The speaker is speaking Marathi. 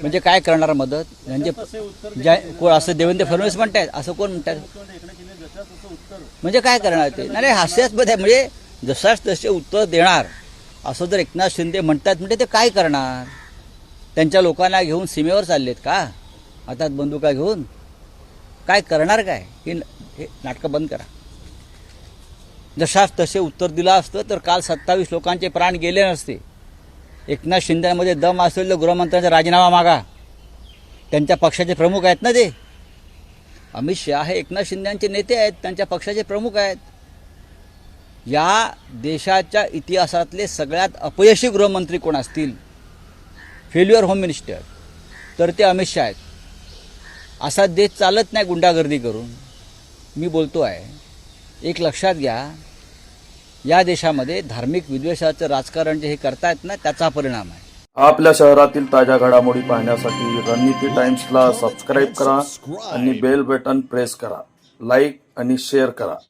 म्हणजे काय करणार मदत? म्हणजे ज्या कोण असं देवेंद्र फडणवीस म्हणतायत असं कोण म्हणतात? म्हणजे काय करणार ते? नाही हास्यास्पद आहे. म्हणजे जसाच तसे उत्तर देणार असं जर एकनाथ शिंदे म्हणतात म्हणजे ते काय करणार? त्यांच्या लोकांना घेऊन सीमेवर चाललेत का? हातात बंदुका घेऊन? काय करणार काय? हे हे नाटकं बंद करा. जशाच तसे उत्तर दिलं असतं तर काल सत्तावीस लोकांचे प्राण गेले नसते. एकनाथ शिंदेमध्ये दम असलेलं गृहमंत्र्यांचा राजीनामा मागा. त्यांच्या पक्षाचे प्रमुख आहेत ना ते? अमित शहा हे एकनाथ शिंदेचे नेते आहेत त्यांच्या पक्षाचे प्रमुख आहेत. या देशाच्या इतिहासातले सगळ्यात अपयशी गृहमंत्री कोण असतील? Failure home minister. तर ते अमित शहा आहेत. असा देश चालत नाही गुंडागर्दी करून. मी बोलतो आहे एक लक्षात घ्या या देशामध्ये धार्मिक विद्वेषाचं राजकारण जे हे करतायत ना त्याचा परिणाम आहे. आपल्या शहरातील ताज्या घडामोडी पाहण्यासाठी रणनीती टाइम्सला सबस्क्राईब करा आणि बेल बटन प्रेस करा. लाईक आणि शेअर करा.